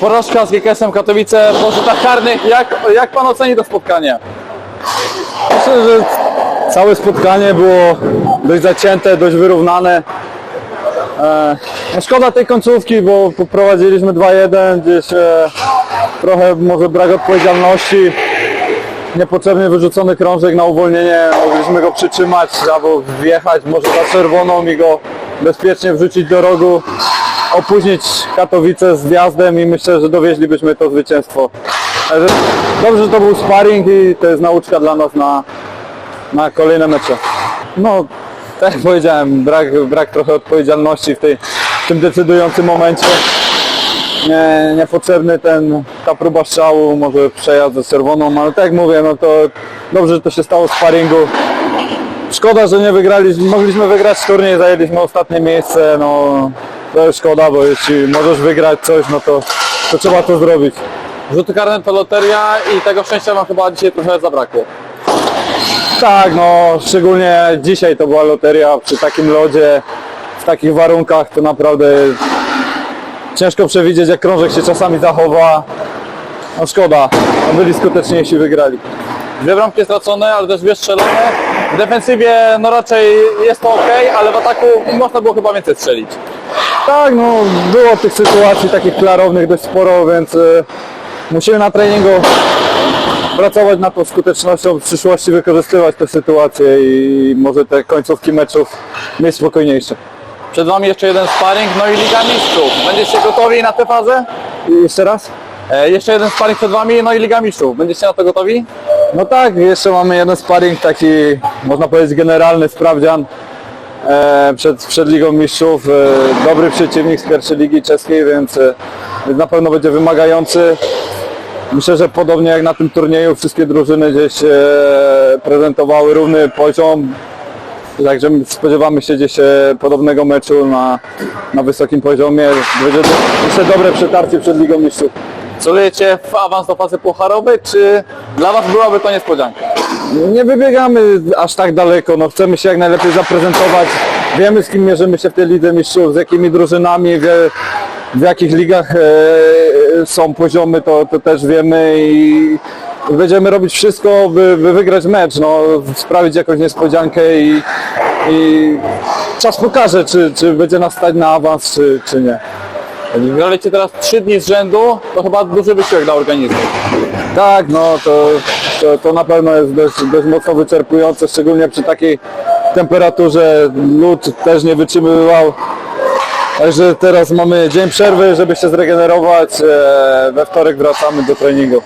Porażka z GKS-em Katowice po rzutach karnych. Jak, jak pan oceni to spotkanie? Myślę, że całe spotkanie było dość zacięte, dość wyrównane. E, szkoda tej końcówki, bo poprowadziliśmy 2-1, gdzieś e, trochę może brak odpowiedzialności. Niepotrzebnie wyrzucony krążek na uwolnienie, mogliśmy go przytrzymać albo wjechać może za czerwoną i go bezpiecznie wrzucić do rogu, opóźnić Katowice z wjazdem i myślę, że dowieźlibyśmy to zwycięstwo. Także Dobrze, że to był sparring i to jest nauczka dla nas na, na kolejne mecze. No, tak jak powiedziałem, brak, brak trochę odpowiedzialności w, tej, w tym decydującym momencie. Nie, niepotrzebny ten, ta próba strzału, może przejazd z czerwoną, ale tak jak mówię, no to dobrze, że to się stało w sparingu. Szkoda, że nie wygraliśmy, mogliśmy wygrać turniej, zajęliśmy ostatnie miejsce, no to jest szkoda, bo jeśli możesz wygrać coś, no to, to trzeba to zrobić. Rzuty karne to loteria i tego szczęścia wam chyba dzisiaj trochę zabrakło. Tak, no szczególnie dzisiaj to była loteria przy takim lodzie, w takich warunkach to naprawdę ciężko przewidzieć jak krążek się czasami zachowa. No szkoda, no byli skuteczniejsi, wygrali. Dwie bramki stracone, ale też dwie strzelone. W defensywie no raczej jest to ok, ale w ataku można było chyba więcej strzelić. Tak, no było tych sytuacji takich klarownych dość sporo, więc e, musimy na treningu pracować nad tą skutecznością, w przyszłości wykorzystywać te sytuacje i może te końcówki meczów mieć spokojniejsze. Przed wami jeszcze jeden sparring, no i Liga Mistrzów. Będziecie gotowi na tę fazę? I jeszcze raz? E, jeszcze jeden sparring przed wami, no i Liga Mistrzów. Będziecie na to gotowi? No tak, jeszcze mamy jeden sparring taki, można powiedzieć generalny sprawdzian e, przed, przed Ligą Mistrzów. E, dobry przeciwnik z pierwszej ligi czeskiej, więc, e, więc na pewno będzie wymagający. Myślę, że podobnie jak na tym turnieju wszystkie drużyny gdzieś prezentowały równy poziom. Także spodziewamy się gdzieś podobnego meczu na, na wysokim poziomie. Będzie myślę dobre przetarcie przed Ligą Mistrzów. Celujecie w awans do fazy pucharowej, czy dla was byłaby to niespodzianka? Nie wybiegamy aż tak daleko, no chcemy się jak najlepiej zaprezentować. Wiemy z kim mierzymy się w tej Lidze Mistrzów, z jakimi drużynami, w jakich ligach e, są poziomy, to, to też wiemy i będziemy robić wszystko, by, by wygrać mecz, no, sprawić jakąś niespodziankę i, i czas pokaże, czy, czy będzie nas stać na awans, czy, czy nie. Graliście teraz trzy dni z rzędu, to chyba duży wysiłek dla organizmu. Tak, no to, to, to na pewno jest dość, dość mocno wyczerpujące, szczególnie przy takiej temperaturze lód też nie wytrzymywał. Także teraz mamy dzień przerwy, żeby się zregenerować. E, We wtorek wracamy do treningu.